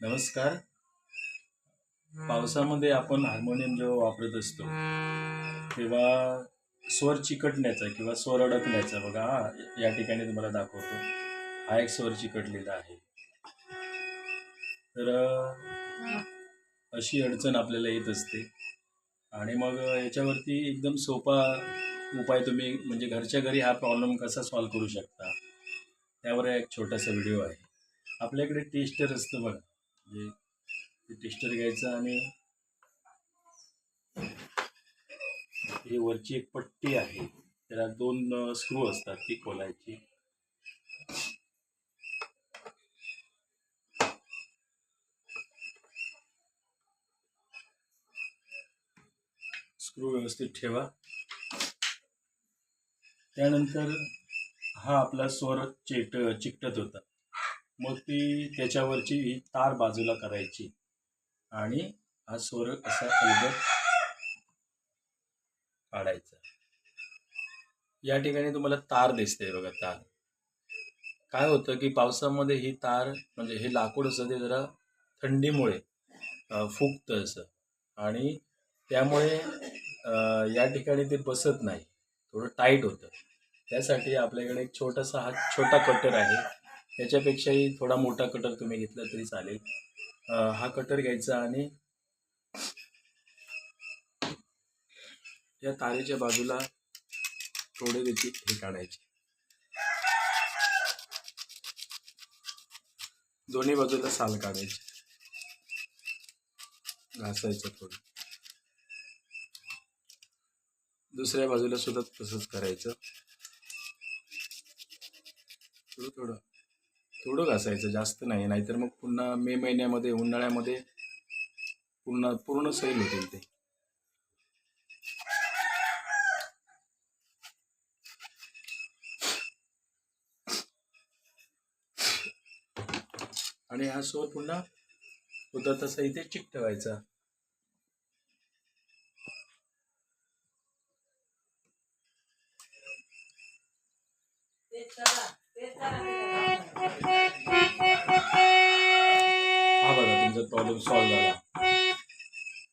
नमस्कार. पावसामध्ये आपण हार्मोनियम जेव्हा वापरत असतो तेव्हा स्वर चिकटण्याचा किंवा स्वर अडकण्याचा बघा हा या ठिकाणी तुम्हाला दाखवतो. हा एक स्वर चिकटलेला आहे. तर अशी अडचण आपल्याला येत असते. आणि मग याच्यावरती एकदम सोपा उपाय तुम्ही म्हणजे घरच्या घरी हा प्रॉब्लेम कसा सॉल्व्ह करू शकता त्यावर एक छोटासा व्हिडिओ आहे. आपल्याकडे टेस्टर असतं बघा. म्हणजे ते टेस्टर घ्यायचं आणि ही वरची एक पट्टी आहे. त्याला दोन स्क्रू असतात ती खोलायची. स्क्रू व्यवस्थित ठेवा. त्यानंतर हा आपला स्वर चिट चिकटत होता. मग ती त्याच्यावरची ही तार बाजूला करायची. आणि हा स्वर असा अलगद काढायचा. या ठिकाणी तुम्हाला तार दिसते बघा तार. काय होतं की पावसामध्ये ही तार म्हणजे हे लाकूड असं ते जरा थंडीमुळे फुगतं असं. आणि त्यामुळे या ठिकाणी ते बसत नाही. थोडं टाईट होतं. त्यासाठी आपल्याकडे एक छोटासा हा छोटा कटर आहे. त्याच्यापेक्षाही थोडा मोठा कटर तुम्ही घेतला तरी चालेल. हा कटर घ्यायचा आणि या तारेच्या बाजूला थोडे देखील हे काढायचे. दोन्ही बाजूला साल काढायची. घासायचं थोडं. दुसऱ्या बाजूला सुद्धा तसंच करायचं. थोडं थोडं. थोडं घासायचं जास्त नाही. नाहीतर मग पुन्हा मे महिन्यामध्ये उन्हाळ्यामध्ये पुन्हा पूर्ण सैल होतील ते. आणि हा स्वर पुन्हा होता तसा इथे चिकटवायचा. हा बघा तुमचा प्रॉब्लेम सॉल्व्ह झाला